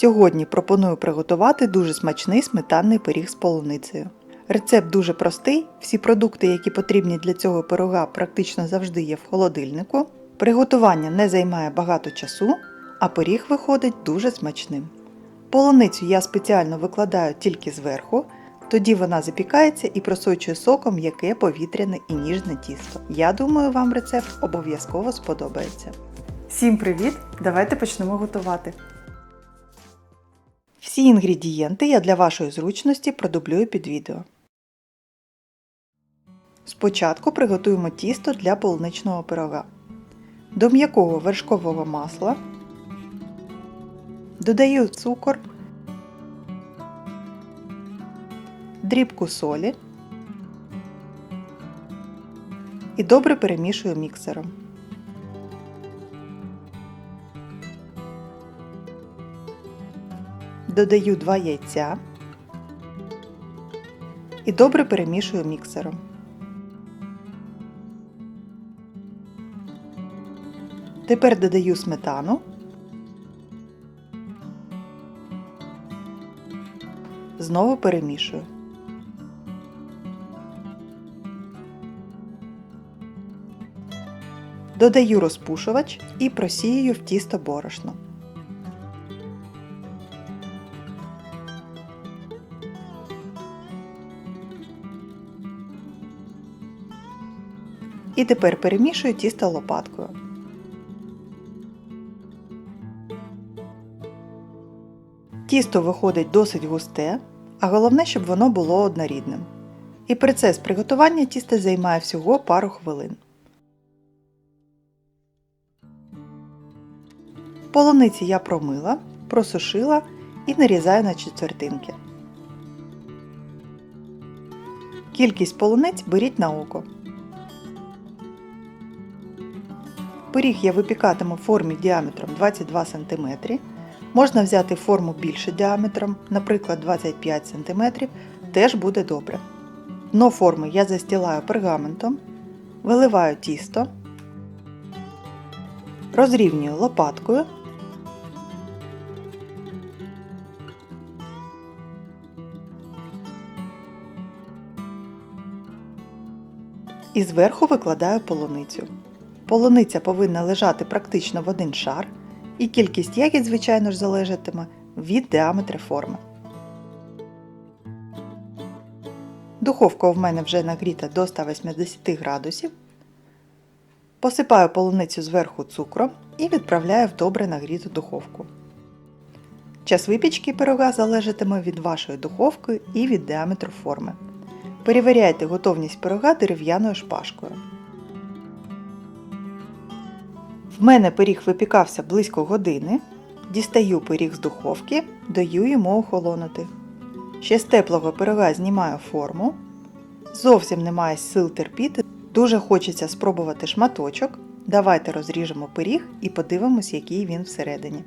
Сьогодні пропоную приготувати дуже смачний сметанний пиріг з полуницею. Рецепт дуже простий, всі продукти, які потрібні для цього пирога, практично завжди є в холодильнику. Приготування не займає багато часу, а пиріг виходить дуже смачним. Полуницю я спеціально викладаю тільки зверху, тоді вона запікається і просочує соком м'яке повітряне і ніжне тісто. Я думаю, вам рецепт обов'язково сподобається. Всім привіт! Давайте почнемо готувати. Всі інгредієнти я для вашої зручності продублюю під відео. Спочатку приготуємо тісто для полуничного пирога. До м'якого вершкового масла додаю цукор, дрібку солі і добре перемішую міксером. Додаю 2 яйця і добре перемішую міксером. Тепер додаю сметану. Знову перемішую. Додаю розпушувач і просіюю в тісто борошно. І тепер перемішую тісто лопаткою. Тісто виходить досить густе, а головне, щоб воно було однорідним. І процес приготування тіста займає всього пару хвилин. Полуниці я промила, просушила і нарізаю на четвертинки. Кількість полуниць беріть на око. Пиріг я випікатиму в формі діаметром 22 см. Можна взяти форму більше діаметром, наприклад 25 см, теж буде добре. Дно форми я застілаю пергаментом, виливаю тісто, розрівнюю лопаткою. І зверху викладаю полуницю. Полуниця повинна лежати практично в один шар, і кількість ягід, звичайно ж, залежатиме від діаметра форми. Духовка в мене вже нагріта до 180 градусів. Посипаю полуницю зверху цукром і відправляю в добре нагріту духовку. Час випічки пирога залежатиме від вашої духовки і від діаметру форми. Перевіряйте готовність пирога дерев'яною шпажкою. В мене пиріг випікався близько години. Дістаю пиріг з духовки, даю йому охолонути. Ще з теплого пирога знімаю форму. Зовсім немає сил терпіти. Дуже хочеться спробувати шматочок. Давайте розріжемо пиріг і подивимось, який він всередині.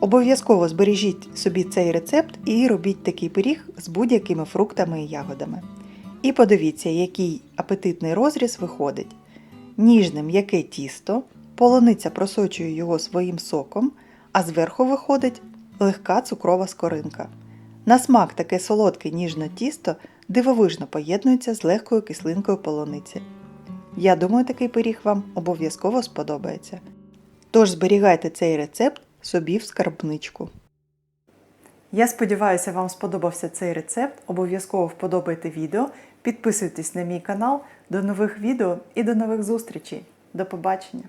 Обов'язково збережіть собі цей рецепт і робіть такий пиріг з будь-якими фруктами і ягодами. І подивіться, який апетитний розріз виходить. Ніжне м'яке тісто, полуниця просочує його своїм соком, а зверху виходить легка цукрова скоринка. На смак таке солодке ніжне тісто дивовижно поєднується з легкою кислинкою полуниці. Я думаю, такий пиріг вам обов'язково сподобається. Тож зберігайте цей рецепт собі в скарбничку. Я сподіваюся, вам сподобався цей рецепт. Обов'язково вподобайте відео, підписуйтесь на мій канал. До нових відео і до нових зустрічей. До побачення!